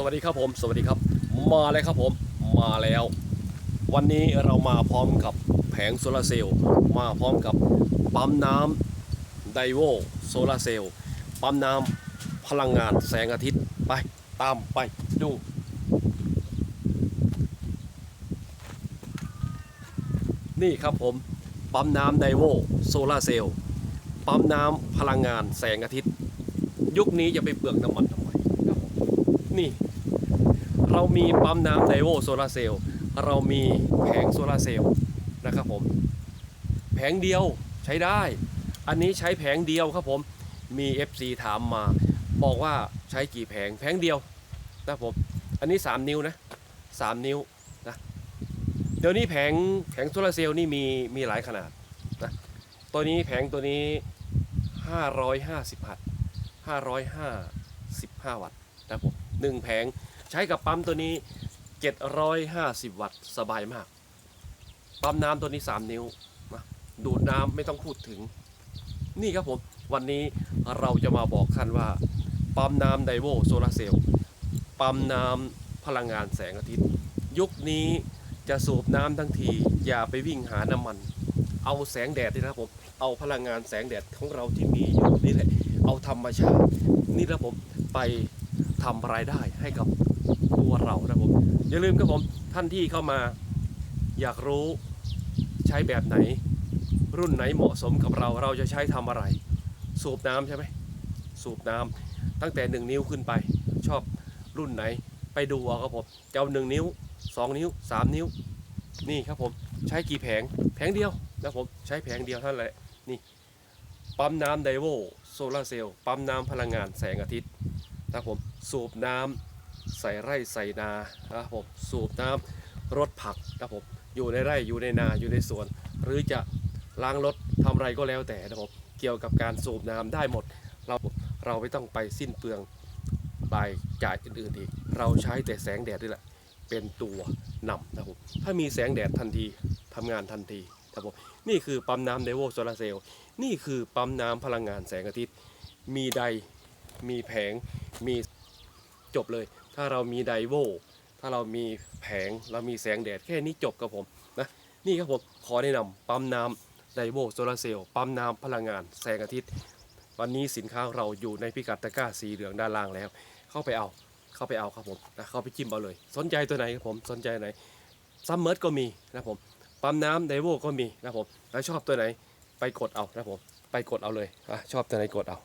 สวัสดีครับผม สวัสดีครับ มาแล้วครับผมมาแล้ว วันนี้เรามาพร้อมกับแผงโซลาร์เซลล์มาพร้อมกับปั๊มน้ำไดโวโซลาร์เซลล์ปั๊มน้ำพลังงานแสงอาทิตย์ไปตามไปดูนี่ครับผมปั๊มน้ำไดโวโซลาร์เซลล์ปั๊มน้ำพลังงานแสงอาทิตย์ ยุคนี้จะไปเปลืองน้ำมันทำไมครับผมนี่ เรามีปั๊มน้ำไดโวโซลาร์เซลล์เรามีแผงโซลาร์เซลล์นะครับผม แผงเดียวใช้ได้ อันนี้ใช้แผงเดียวครับผมมี FC ถามมา บอกว่าใช้กี่แผงแผงเดียวนะครับผมอันนี้ 3 นิ้วนะ 3 นิ้วนะเดี๋ยวนี้แผงแผงโซลาร์เซลล์นี่มีมีหลายขนาดนะตัวนี้แผงตัวนี้ 550วัตต์555วัตต์นะครับผมหนึ่งแผง ใช้กับปั๊มตัวนี้ 750 วัตต์สบายมาก ปั๊มน้ำตัวนี้ 3 นิ้วนะดูดน้ำไม่ต้องพูดถึง นี่ครับผม วันนี้เราจะมาบอกท่านว่า ปั๊มน้ำไดโวโซลาเซลล์ปั๊มน้ำพลังงานแสงอาทิตย์ ยุคนี้จะสูบน้ำทั้งที อย่าไปวิ่งหาน้ำมัน เอาแสงแดดนี่นะครับผม เอาพลังงานแสงแดดของเราที่มีอยู่นี่แหละ เอาธรรมชาติ นี่นะผมไป ทำรายได้ให้กับตัวเรานะผมอย่าลืมครับผมท่านที่เข้ามาอยากรู้ใช้แบบไหน รุ่นไหนเหมาะสมกับเราเราจะใช้ทำอะไร สูบน้ำใช่ไหมสูบน้ำตั้งแต่หนึ่งนิ้วขึ้นไป ชอบรุ่นไหนไปดูเอาครับผมจะเอาหนึ่งนิ้วสองนิ้วสามนิ้ว นี่ครับผมใช้กี่แผงแผงเดียวนะผมใช้แผงเดียวเท่านั้นแหละนี่ปั๊มน้ำไดโวโซลาเซลล์ปั๊มน้ำพลังงานแสงอาทิตย์ นะครับผมสูบน้ำใส่ไร่ใส่นานะครับผมสูบน้ำรดผักนะครับผมอยู่ในไร่อยู่ในนาอยู่ในสวน หรือจะล้างรถทำอะไรก็แล้วแต่นะครับผมเกี่ยวกับการสูบน้ำได้หมด เราเราไม่ต้องไปสิ้นเปลืองรายจ่ายอื่นๆอีก เราใช้แต่แสงแดดนี่แหละเป็นตัวนำนะครับผมถ้ามีแสงแดดทันทีทำงานทันทีครับผมนี่คือปั๊มน้ำไดโวโซลาเซลล์นี่คือปั๊มน้ำพลังงานแสงอาทิตย์ มีได มีแผงมีจบเลย ถ้าเรามีไดโวถ้าเรามีแผงเรามีแสงแดดแค่นี้จบครับผมนะนี่ครับผมขอแนะนำปั๊มน้ำไดโวโซลาเซลล์ปั๊มน้ำพลังงานแสงอาทิตย์ วันนี้สินค้าเราอยู่ในพิกัดตะกร้าสีเหลืองด้านล่างแล้ว เข้าไปเอาเข้าไปเอาครับผมนะเข้าไปจิ้มเอาเลย สนใจตัวไหนครับผมสนใจไหนซัมเมอร์ก็มีนะผมปั๊มน้ำไดโวก็มีนะผมแล้วชอบตัวไหนไปกดเอานะผมไปกดเอาเลยชอบตัวไหนกดเอา